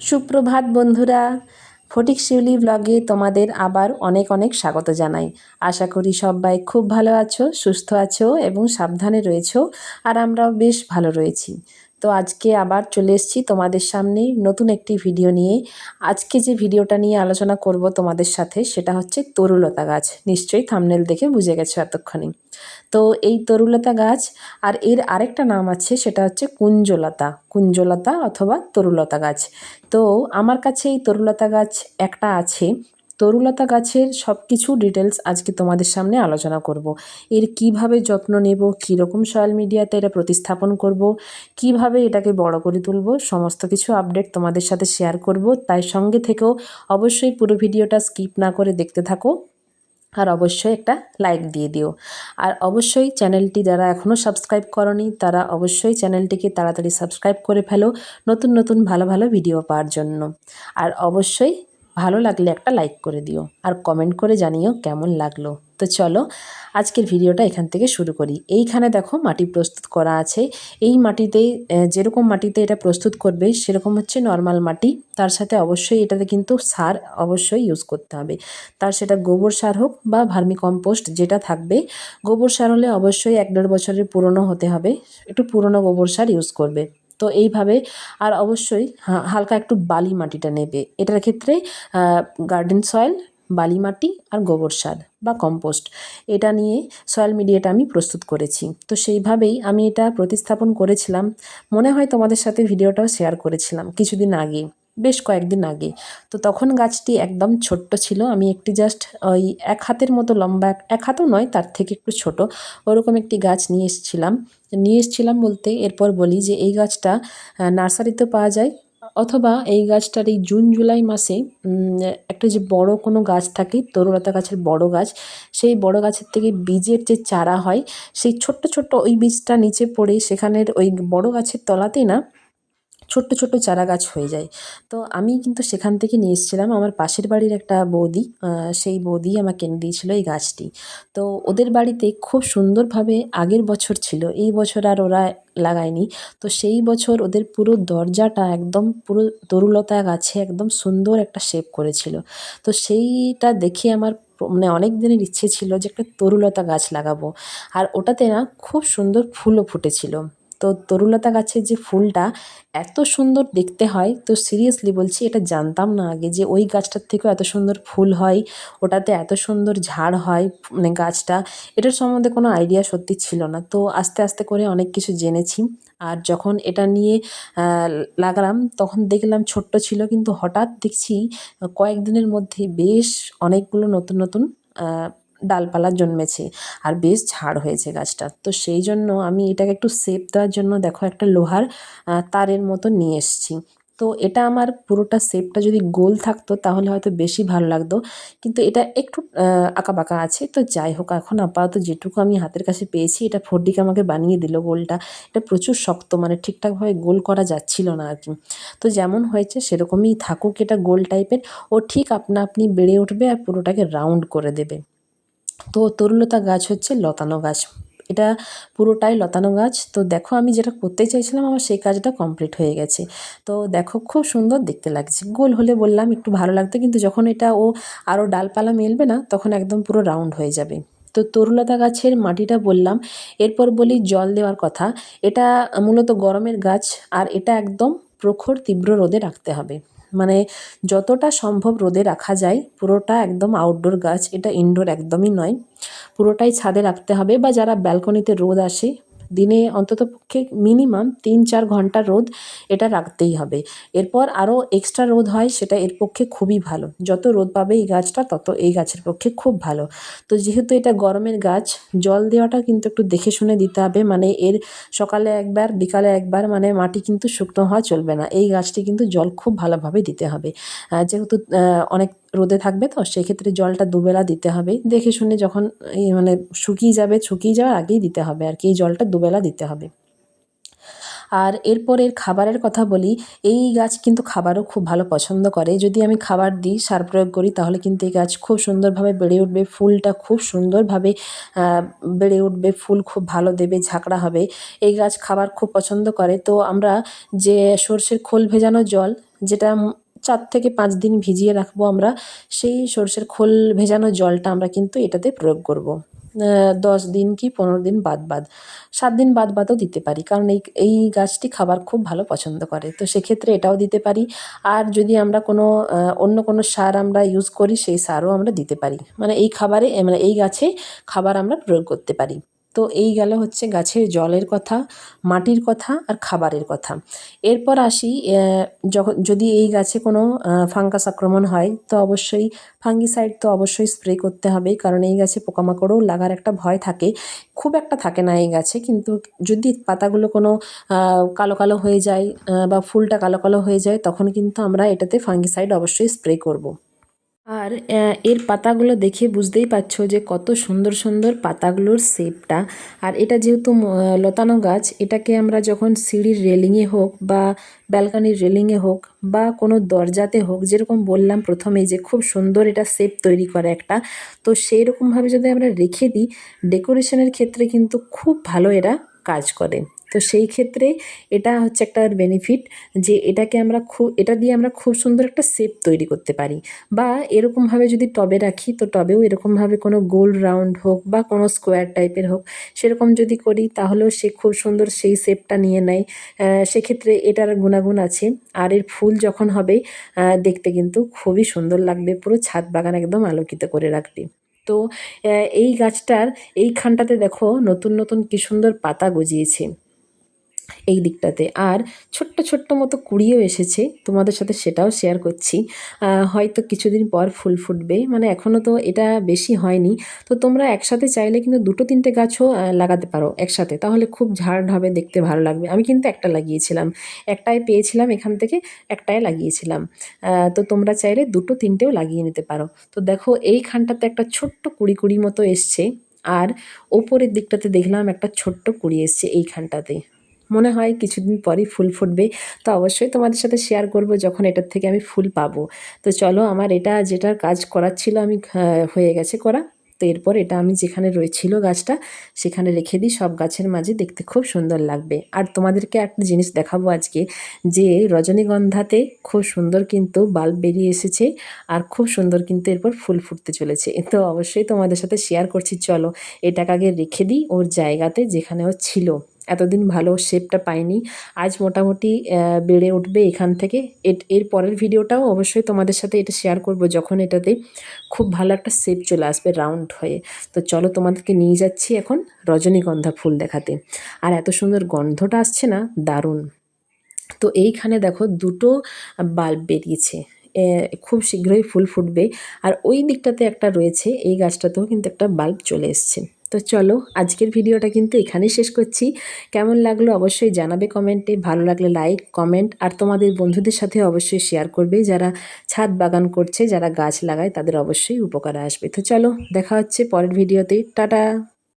সুপ্রভাত বন্ধুরা, ফটিক শিউলি ব্লগে তোমাদের আবার অনেক অনেক স্বাগত জানাই। আশা করি সবাই খুব ভালো আছো, সুস্থ আছো এবং সাবধানে রয়েছো, আর আমরাও বেশ ভালো রয়েছি। তো আজকে আবার চলে এসেছি তোমাদের সামনে নতুন একটি ভিডিও নিয়ে। আজকে যে ভিডিওটা নিয়ে আলোচনা করব তোমাদের সাথে সেটা হচ্ছে তরুলতা গাছ। নিশ্চয়ই থামনেল দেখে বুঝে গেছো এতক্ষণে। তো এই তরুলতা গাছ আর এর আরেকটা নাম আছে, সেটা হচ্ছে কুঞ্জলতা কুঞ্জলতা অথবা তরুলতা গাছ। তো আমার কাছে এই তরুলতা গাছ একটা আছে। তরুলতা গাছের সব কিছু ডিটেলস আজকে তোমাদের সামনে আলোচনা করব। এর কীভাবে যত্ন নেব, কীরকম সয়াল মিডিয়াতে এটা প্রতিস্থাপন করব, কীভাবে এটাকে বড় করে তুলব, সমস্ত কিছু আপডেট তোমাদের সাথে শেয়ার করব। তাই সঙ্গে থেকেও অবশ্যই পুরো ভিডিওটা স্কিপ না করে দেখতে থাকো আর অবশ্যই একটা লাইক দিয়ে দিও। আর অবশ্যই চ্যানেলটি যারা এখনও সাবস্ক্রাইব করনি, তারা অবশ্যই চ্যানেলটিকে তাড়াতাড়ি সাবস্ক্রাইব করে ফেলো নতুন নতুন ভালো ভালো ভিডিও পাওয়ার জন্য। আর অবশ্যই ভালো লাগলে একটা লাইক করে দিও আর কমেন্ট করে জানিও কেমন লাগল। তো চলো আজকের ভিডিওটা এখান থেকে শুরু করি। এইখানে দেখো মাটি প্রস্তুত করা আছে। এই মাটিতে যেরকম মাটিতে এটা প্রস্তুত করবে, সেরকম হচ্ছে নর্মাল মাটি। তার সাথে অবশ্যই এটাতে কিন্তু সার অবশ্যই ইউজ করতে হবে। তার সেটা গোবর সার হোক বা ভার্মি কম্পোস্ট যেটা থাকবে, গোবর সার হলে অবশ্যই এক দেড় বছরের পুরনো হতে হবে। একটু পুরনো গোবর সার ইউজ করবে। তো এইভাবে আর অবশ্যই হালকা একটু বালি মাটিটা নেবে। এটার ক্ষেত্রে গার্ডেন সয়েল বালি মাটি আর গোবর সার বা কম্পোস্ট এটা নিয়ে সয়েল মিডিয়াটা আমি প্রস্তুত করেছি। তো সেইভাবেই আমি এটা প্রতিস্থাপন করেছিলাম। মনে হয় তোমাদের সাথে ভিডিওটাও শেয়ার করেছিলাম কিছুদিন আগে। বেশ কয়েকদিন আগে। তো তখন গাছটি একদম ছোট্ট ছিল। আমি একটি জাস্ট ওই এক হাতের মতো লম্বা এক হাতও নয়, তার থেকে একটু ছোট। ওরকম একটি গাছ নিয়ে এসেছিলাম। নিয়ে এসেছিলাম বলতে এরপর বলি যে এই গাছটা নার্সারিতে পাওয়া যায়। অথবা এই গাছটার এই জুন, জুলাই মাসে একটা যে বড় কোনো গাছ থাকে, তরুলতা গাছের বড় গাছ, সেই বড় গাছের থেকে বীজের যে চারা হয়, সেই ছোট্ট ছোট্ট ওই বীজটা নিচে পড়ে, সেখানের ওই বড় গাছের তলাতেই না ছোট্ট ছোট্ট চারা গাছ হয়ে যায়। তো আমি কিন্তু সেখান থেকে নিয়ে এসেছিলাম আমার পাশের বাড়ির একটা বৌদি সেই বৌদি আমাকে এনে দিয়েছিলো এই গাছটি। তো ওদের বাড়িতে খুব সুন্দরভাবে আগের বছর ছিল, এই বছর আর ওরা লাগায়নি। তো সেই বছর ওদের পুরো দরজাটা একদম পুরো তরুলতা গাছে একদম সুন্দর একটা শেপ করেছিল। তো সেইটা দেখে আমার মানে অনেক দিনের ইচ্ছে ছিল যে একটা তরুলতা গাছ লাগাবো। আর ওটাতে না খুব সুন্দর ফুলও ফুটেছিল। তো তরুলতা গাছের যে ফুলটা এত সুন্দর দেখতে হয়, তো সিরিয়াসলি বলছি এটা জানতাম না আগে যে ওই গাছটার থেকেও এত সুন্দর ফুল হয়, ওটাতে এত সুন্দর ঝাড় হয় মানে গাছটা, এটার সম্বন্ধে কোনো আইডিয়া সত্যি ছিল না। তো আস্তে আস্তে করে অনেক কিছু জেনেছি, আর যখন এটা নিয়ে লাগালাম তখন দেখলাম ছোট্ট ছিল কিন্তু হঠাৎ দেখছি কয়েকদিনের মধ্যে বেশ অনেকগুলো নতুন নতুন ডালপালা জন্মেছে আর বেশ ঝাড় হয়েছে গাছটা। তো সেই জন্য আমি এটাকে একটু সেপ দেওয়ার জন্য দেখো একটা লোহার তারের মতো নিয়ে এসছি। তো এটা আমার পুরোটা শেপটা যদি গোল থাকতো তাহলে হয়তো বেশি ভালো লাগতো। কিন্তু এটা একটু আঁকা বাঁকা আছে। তো যাই হোক, এখন আপাতত যেটুকু আমি হাতের কাছে পেয়েছি, এটা ফোরডিকে আমাকে বানিয়ে দিল গোলটা। এটা প্রচুর শক্ত মানে ঠিকঠাকভাবে গোল করা যাচ্ছিল না আর কি। তো যেমন হয়েছে সেরকমই থাকুক এটা গোল টাইপের ও ঠিক আপনা আপনি বেড়ে উঠবে আর পুরোটাকে রাউন্ড করে দেবে। তো তরুলতা গাছ হচ্ছে লতানো গাছ। এটা পুরোটাই লতানো গাছ। তো দেখো আমি যেটা করতে চাইছিলাম, আমার সেই কাজটা কমপ্লিট হয়ে গেছে। তো দেখো খুব সুন্দর দেখতে লাগছে। গোল হলে বললাম একটু ভালো লাগতো, কিন্তু যখন এটা ও আরও ডালপালা মেলবে না, তখন একদম পুরো রাউন্ড হয়ে যাবে। তো তরুলতা গাছের মাটিটা বললাম। এরপর বলি জল দেওয়ার কথা। এটা মূলত গরমের গাছ, আর এটা একদম প্রখর তীব্র রোদে রাখতে হবে। মানে যতটা সম্ভব রোদে রাখা যায়, পুরোটা একদম আউটডোর গাছ, এটা ইনডোর একদমই নয়। পুরোটাই ছাদে রাখতে হবে বা যারা ব্যালকনিতে রোদ আসে দিনে অন্ততপক্ষে মিনিমাম তিন চার ঘণ্টা রোদ এটা রাখতেই হবে। এরপর আরও এক্সট্রা রোদ হয় সেটা এর পক্ষে খুবই ভালো। যত রোদ পাবে এই গাছটা, তত এই গাছের পক্ষে খুব ভালো। তো যেহেতু এটা গরমের গাছ, জল দেওয়াটা কিন্তু একটু দেখে শুনে দিতে হবে। মানে এর সকালে একবার, বিকালে একবার মানে মাটি কিন্তু শুকনো হওয়া চলবে না। এই গাছটি কিন্তু জল খুব ভালোভাবে দিতে হবে। যেহেতু অনেক রোদে থাকবে তো, সেক্ষেত্রে জলটা দুবেলা দিতে হবে। দেখে শুনে যখন মানে শুকিয়ে যাবে, শুকিয়ে যাওয়ার আগেই দিতে হবে আর কি, এই জলটা দুবেলা দিতে হবে। আর এরপর এর খাবারের কথা বলি, এই গাছ কিন্তু খাবারও খুব ভালো পছন্দ করে। যদি আমি খাবার দিই, সার প্রয়োগ করি, তাহলে কিন্তু এই গাছ খুব সুন্দরভাবে বেড়ে উঠবে, ফুলটা খুব সুন্দরভাবে বেড়ে উঠবে, ফুল খুব ভালো দেবে, ঝাঁকড়া হবে। এই গাছ খাবার খুব পছন্দ করে। তো আমরা যে সর্ষের খোল ভেজানো জল, যেটা চার থেকে পাঁচ দিন ভিজিয়ে রাখব আমরা, সেই সর্ষের খোল ভেজানো জলটা আমরা কিন্তু এটাতে প্রয়োগ করব। দশ দিন কি পনেরো দিন বাদ বাদ। সাত দিন বাদ বাদও দিতে পারি, কারণ এই এই গাছটি খাবার খুব ভালো পছন্দ করে, তো সেক্ষেত্রে এটাও দিতে পারি। আর যদি আমরা কোনো অন্য কোনো সার আমরা ইউজ করি, সেই সারও আমরা দিতে পারি। মানে এই খাবারে মানে এই গাছে খাবার আমরা প্রয়োগ করতে পারি। তো এই গেল হচ্ছে গাছের জলের কথা, মাটির কথা আর খাবারের কথা এরপর আসি যখন যদি এই গাছে কোনো ফাঙ্গাস আক্রমণ হয়, তো অবশ্যই ফাঙ্গিসাইড তো অবশ্যই স্প্রে করতে হবে, কারণ এই গাছে পোকামাকড়ও লাগার একটা ভয় থাকে খুব একটা থাকে না এই গাছে, কিন্তু যদি পাতাগুলো কোনো কালো কালো হয়ে যায় বা ফুলটা কালো কালো হয়ে যায়, তখন কিন্তু আমরা এটাতে ফাঙ্গিসাইড অবশ্যই স্প্রে করব। আর এর পাতাগুলো দেখে বুঝতেই পারছ যে কত সুন্দর সুন্দর পাতাগুলোর শেপটা। আর এটা যেহেতু লতানো গাছ, এটাকে আমরা যখন সিঁড়ির রেলিংয়ে হোক বা ব্যালকানির রেলিংয়ে হোক বা কোনো দরজাতে হোক, যেরকম বললাম প্রথমেই যে খুব সুন্দর এটা শেপ তৈরি করে একটা, তো সেই রকমভাবে যদি আমরা রেখে দিই, ডেকোরেশনের ক্ষেত্রে কিন্তু খুব ভালো এরা কাজ করে। তো সেই ক্ষেত্রে এটা হচ্ছে একটা বেনিফিট যে এটাকে আমরা খুব এটা দিয়ে আমরা খুব সুন্দর একটা শেপ তৈরি করতে পারি। বা এরকমভাবে যদি টবে রাখি, তো টবেও এরকমভাবে কোনো গোল রাউন্ড হোক বা কোনো স্কোয়ার টাইপের হোক, সেরকম যদি করি তাহলেও সে খুব সুন্দর সেই শেপটা নিয়ে নেয়। সেক্ষেত্রে এটার গুণাগুণ আছে। আর এর ফুল যখন হবে দেখতে কিন্তু খুবই সুন্দর লাগবে, পুরো ছাদ বাগান একদম আলোকিত করে রাখবে। তো এই গাছটার এইখানটাতে দেখো নতুন নতুন কি সুন্দর পাতা গজিয়েছে। এই দিকটাতে। আর ছোট্ট ছোট্ট মতো কুড়িও এসেছে, তোমাদের সাথে সেটাও শেয়ার করছি। হয়তো কিছুদিন পর ফুল ফুটবে মানে এখনও তো এটা বেশি হয়নি। তো তোমরা একসাথে চাইলে কিন্তু দুটো তিনটে গাছও লাগাতে পারো একসাথে। তাহলে খুব ঝাড় হবে, দেখতে ভালো লাগবে। আমি কিন্তু একটা লাগিয়েছিলাম। একটাই পেয়েছিলাম এখান থেকে, একটাই লাগিয়েছিলাম। তো তোমরা চাইলে দুটো তিনটেও লাগিয়ে নিতে পারো। তো দেখো, এইখানটাতে একটা ছোট্ট কুড়ি কুড়ি মতো এসছে। আর ওপরের দিকটাতে দেখলাম একটা ছোট্ট কুড়ি এসছে এইখানটাতে। মনে হয় কিছুদিন পরেই ফুল ফুটবে। তো অবশ্যই তোমাদের সাথে শেয়ার করব যখন এটার থেকে আমি ফুল পাবো। তো চলো আমার এটা যেটার কাজ করার ছিল আমি হয়ে গেছে করা। তো এরপর এটা আমি যেখানে রয়েছিল গাছটা, সেখানে রেখে দিই সব গাছের মাঝে। দেখতে খুব সুন্দর লাগবে। আর তোমাদেরকে একটা জিনিস দেখাবো আজকে, যে রজনীগন্ধাতে খুব সুন্দর কিন্তু বাল্ব বেরিয়ে এসেছে আর খুব সুন্দর কিন্তু এরপর ফুল ফুটতে চলেছে। তো অবশ্যই তোমাদের সাথে শেয়ার করছি। চলো এটাকে আগে রেখে দিই ওর জায়গাতে যেখানে ও ছিল। এতদিন ভালো শেপটা পাইনি। আজ মোটামুটি বেড়ে উঠবে এখান থেকে। এর পরের ভিডিওটাও অবশ্যই তোমাদের সাথে এটা শেয়ার করব যখন এটাতে খুব ভালো একটা শেপ চলে আসবে রাউন্ড হয়ে। তো চলো তোমাদেরকে নিয়ে যাচ্ছি এখন রজনীগন্ধা ফুল দেখাতে। আর এত সুন্দর গন্ধটা আসছে না, দারুণ। তো এইখানে দেখো দুটো বাল্ব বেরিয়েছে। খুব শীঘ্রই ফুল ফুটবে। আর ওই দিকটাতে একটা রয়েছে, এই গাছটাতেও কিন্তু একটা বাল্ব চলে এসছে। তো চলো আজকের ভিডিওটা কিন্তু এখানেই শেষ করছি। কেমন লাগল অবশ্যই জানাবে কমেন্টে, ভালো লাগলে লাইক, কমেন্ট আর তোমাদের বন্ধুদের সাথে অবশ্যই শেয়ার করবে। যারা ছাদ বাগান করছে, যারা গাছ লাগায়, তাদের অবশ্যই উপকারে আসবে। তো চলো দেখা হচ্ছে পরের ভিডিওতে। টাটা!